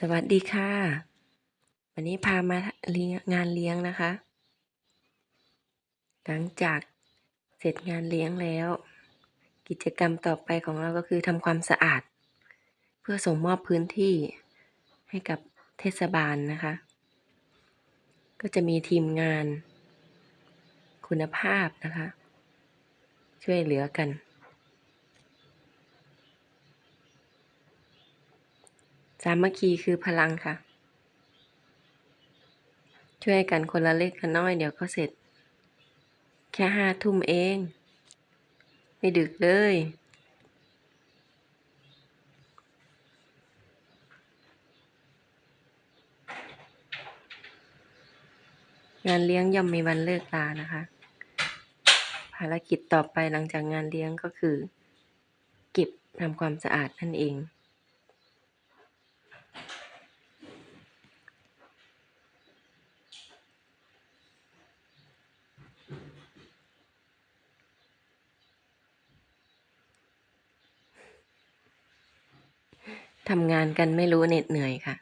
สวัสดีค่ะ วันนี้พามางงานเลี้ยงนะคะ หลังจากเสร็จงานเลี้ยงแล้ว กิจกรรมต่อไปของเราก็คือทำความสะอาด เพื่อส่งมอบพื้นที่ให้กับเทศบาลนะคะ ก็จะมีทีมงานคุณภาพนะคะ ช่วยเหลือกัน สามัคคีคือพลังค่ะ ช่วยกันคนละเล็กคนน้อยเดี๋ยวก็เสร็จ แค่ห้าทุ่มเอง ไม่ดึกเลยงานเลี้ยงย่อมมีวันเลิกลานะคะ ภารกิจต่อไปหลังจากงานเลี้ยงก็คือ เก็บทำความสะอาดนั่นเอง ทำงานกันไม่รู้เหน็ดเหนื่อยค่ะ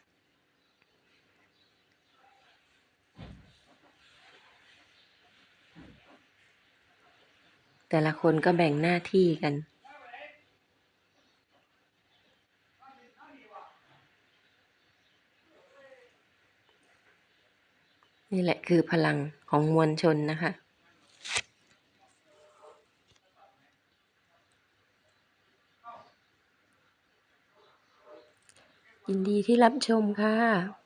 แต่ละคนก็แบ่งหน้าที่กันนี่แหละคือพลังของมวลชนนะคะ ยินดีที่รับชมค่ะ